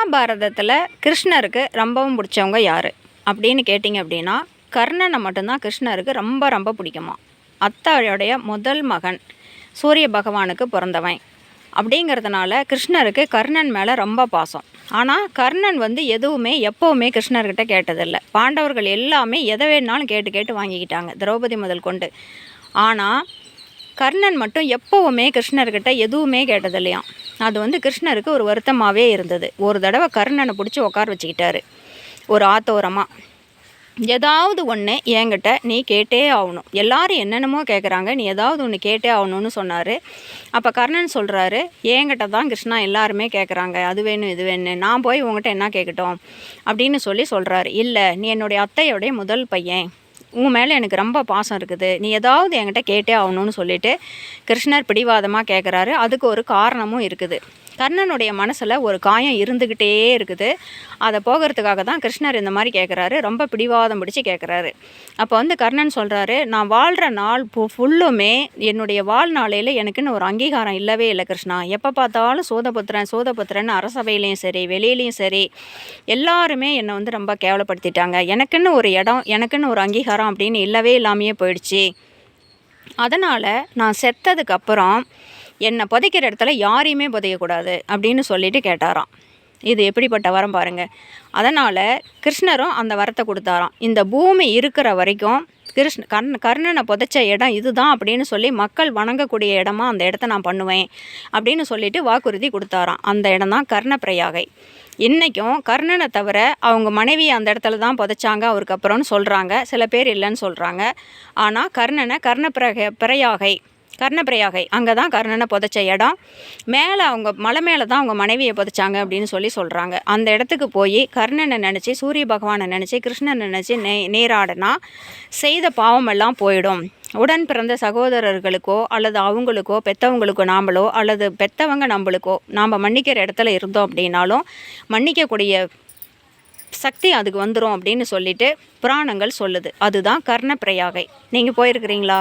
மகாபாரதத்தில் கிருஷ்ணருக்கு ரொம்பவும் பிடிச்சவங்க யார்? அப்படின்னு கேட்டிங்க அப்படின்னா கர்ணனை மட்டும்தான் கிருஷ்ணருக்கு ரொம்ப ரொம்ப பிடிக்குமா? அத்தாழையுடைய முதல் மகன் சூரிய பகவானுக்கு பிறந்தவன். அப்படிங்கிறதுனால கிருஷ்ணருக்கு கர்ணன் மேலே ரொம்ப பாசம். ஆனால் கர்ணன் வந்து எதுவுமே எப்போவுமே கிருஷ்ணர்கிட்ட கேட்டதில்லை. பாண்டவர்கள் எல்லாமே எதை வேணாலும் கேட்டு கேட்டு வாங்கிக்கிட்டாங்க திரௌபதி முதல் கொண்டு. ஆனால் கர்ணன் மட்டும் எப்போவுமே கிருஷ்ணர்கிட்ட எதுவுமே கேட்டதில்லையாம் அது வந்து கிருஷ்ணருக்கு ஒரு வருத்தமாகவே இருந்தது. ஒரு தடவை கர்ணனை பிடிச்சி உட்கார வச்சுக்கிட்டாரு. ஒரு ஆத்தோரமாக ஏதாவது ஒன்று என்கிட்ட நீ கேட்டே ஆகணும். எல்லாரும் என்னென்னமோ கேட்குறாங்க நீ ஏதாவது ஒன்று கேட்டே ஆகணும்னு சொன்னார். அப்போ கர்ணன் சொல்கிறாரு என்கிட்ட தான் கிருஷ்ணா எல்லாருமே கேட்குறாங்க அது வேணும் இது வேணும் நான் போய் உங்ககிட்ட என்ன கேட்கட்டும் அப்படின்னு சொல்லி சொல்கிறாரு இல்லை நீ என்னுடைய அத்தையோடைய முதல் பையன். உன் மேலே எனக்கு ரொம்ப பாசம் இருக்குது. நீ ஏதாவது என்கிட்ட கேட்டே ஆகணும்னு சொல்லிட்டு கிருஷ்ணர் பிடிவாதமாக கேட்குறாரு அதுக்கு ஒரு காரணமும் இருக்குது. கர்ணனுடைய மனசில் ஒரு காயம் இருந்துக்கிட்டே இருக்குது. அதை போகிறதுக்காக தான் கிருஷ்ணர் இந்த மாதிரி கேட்குறாரு ரொம்ப பிடிவாதம் பிடிச்சி கேட்குறாரு அப்போ வந்து கர்ணன் சொல்கிறாரு நான் வாழ்கிற நாள் ஃபு- ஃபுல்லுமே என்னுடைய வாழ்நாளையில் எனக்குன்னு ஒரு அங்கீகாரம் இல்லவே இல்லை கிருஷ்ணா. எப்போ பார்த்தாலும் சோதபுத்திரன் சோதபுத்திரன் அரசவையிலையும் சரி வெளியிலையும் சரி எல்லாருமே என்னை வந்து ரொம்ப கேவலப்படுத்திட்டாங்க. எனக்குன்னு ஒரு இடம் எனக்குன்னு ஒரு அங்கீகாரம் அப்படின்னு இல்லவே இல்லாமையே போயிடுச்சு. அதனால் நான் செத்ததுக்கப்புறம் என்னை புதைக்கிற இடத்துல யாரையுமே புதைக்கக்கூடாது அப்படின்னு சொல்லிட்டு கேட்டாராம். இது எப்படிப்பட்ட வரம் பாருங்க. அதனால் கிருஷ்ணரும் அந்த வரத்தை கொடுத்தாராம். இந்த பூமி இருக்கிற வரைக்கும் கிருஷ்ண கர்ண கர்ணனை புதைச்ச இடம் இதுதான் அப்படின்னு சொல்லி மக்கள் வணங்கக்கூடிய இடமா அந்த இடத்த நான் பண்ணுவேன் அப்படின்னு சொல்லிட்டு வாக்குறுதி கொடுத்தாராம். அந்த இடம் தான் கர்ணப்பிரயாகை. இன்றைக்கும் கர்ணனை தவிர அவங்க மனைவி அந்த இடத்துல தான் புதைச்சாங்க அவருக்கு அப்புறம்னு சொல்கிறாங்க சில பேர் இல்லைன்னு சொல்கிறாங்க ஆனால் கர்ணனை கர்ணப்பிரக பிரயாகை கர்ணப்பிரயாகை. அங்கே தான் கர்ணனை புதைச்ச இடம். மேலே அவங்க மலை மேலே தான் அவங்க மனைவியை புதைச்சாங்க அப்படின்னு சொல்லி சொல்கிறாங்க அந்த இடத்துக்கு போய் கர்ணனை நினச்சி சூரிய பகவானை நினச்சி கிருஷ்ணனை நினச்சி நே நீராடினா செய்த பாவமெல்லாம் போயிடும். உடன் பிறந்த சகோதரர்களுக்கோ அல்லது அவங்களுக்கோ பெற்றவங்களுக்கோ நாமளோ அல்லது பெற்றவங்க நம்மளுக்கோ நாம் மன்னிக்கிற இடத்துல இருந்தோம் அப்படின்னாலும் மன்னிக்கக்கூடிய சக்தி அதுக்கு வந்துடும் அப்படின்னு சொல்லிட்டு புராணங்கள் சொல்லுது. அதுதான் கர்ண பிரயாகை நீங்கள் போயிருக்கிறீங்களா?